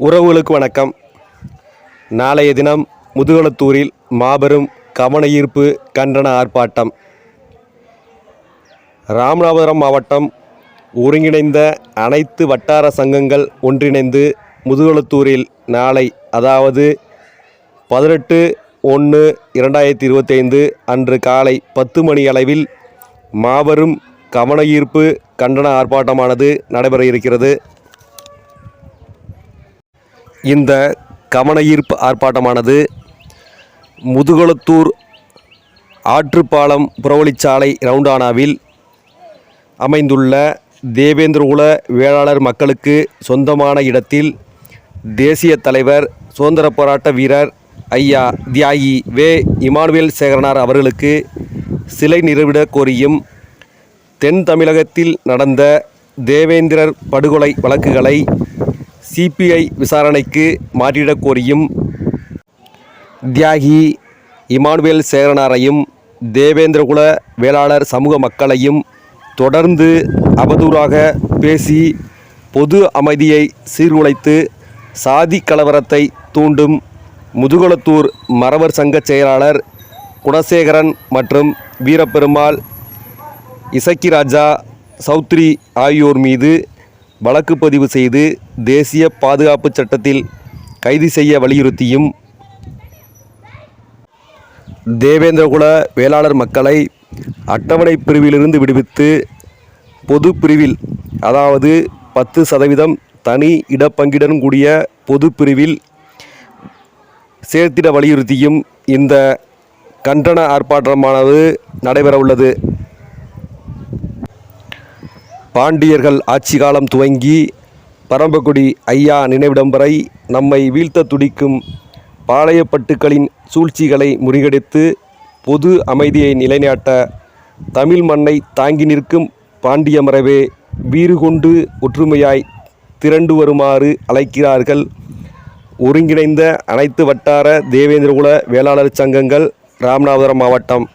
உறவுகளுக்கு வணக்கம். நாளைய தினம் முதுகுளத்தூரில் மாபெரும் கவன ஈர்ப்பு கண்டன ஆர்ப்பாட்டம். ராமநாதபுரம் மாவட்டம் ஒருங்கிணைந்த அனைத்து வட்டார சங்கங்கள் ஒன்றிணைந்து முதுகுளத்தூரில் நாளை அதாவது பதினெட்டு ஒன்று இரண்டாயிரத்தி இருபத்தைந்து அன்று காலை பத்து மணி அளவில் மாபெரும் கவன ஈர்ப்பு கண்டன ஆர்ப்பாட்டமானது நடைபெற இருக்கிறது. இந்த கவனயீர்ப்பு ஆர்ப்பாட்டமானது முதுகுளத்தூர் ஆற்றுப்பாலம் புறவழிச்சாலை ரவுண்டானாவில் அமைந்துள்ள தேவேந்திரகுல வேளாளர் மக்களுக்கு சொந்தமான இடத்தில் தேசிய தலைவர் சுதந்திர போராட்ட வீரர் ஐயா தியாகி வே இமானுவேல் சேகரனார் அவர்களுக்கு சிலை நிறுவிட கோரியும் தென் தமிழகத்தில் நடந்த தேவேந்திரர் படுகொலை வழக்குகளை சிபிஐ விசாரணைக்கு மாற்றிடக் கோரியும் தியாகி இமானுவேல் சேரனாரையும் தேவேந்திரகுல வேளாளர் சமூக மக்களையும் தொடர்ந்து அவதூறாக பேசி பொது அமைதியை சீர்குலைத்து சாதி கலவரத்தை தூண்டும் முதுகுளத்தூர் மறவர் சங்க செயலாளர் குணசேகரன் மற்றும் வீரப்பெருமாள் இசக்கிராஜா சௌத்ரி ஆகியோர் மீது வழக்கு பதிவு செய்து தேசிய பாதுகாப்பு சட்டத்தில் கைது செய்ய வலியுறுத்தியும் தேவேந்திரகுல வேளாளர் மக்களை அட்டவணை பிரிவிலிருந்து விடுவித்து பொது பிரிவில் அதாவது பத்து சதவீதம் தனி இடப்பங்கிடன் கூடிய பொது பிரிவில் சேர்த்திட வலியுறுத்தியும் இந்த கண்டன ஆர்ப்பாட்டமானது நடைபெற உள்ளது பாண்டியர்கள் ஆட்சி காலம் துவங்கி பரம்பக்குடி ஐயா நினைவிடம் வரை நம்மை வீழ்த்த துடிக்கும் பாளையப்பட்டுக்களின் சூழ்ச்சிகளை முறிகடித்து பொது அமைதியை நிலைநாட்ட தமிழ் மண்ணை தாங்கி நிற்கும் பாண்டிய மரபே வீறு கொண்டு ஒற்றுமையாய் திரண்டு வருமாறு அழைக்கிறார்கள். ஒருங்கிணைந்த அனைத்து வட்டார தேவேந்திரகுல வேளாளர் சங்கங்கள் ராமநாதபுரம் மாவட்டம்.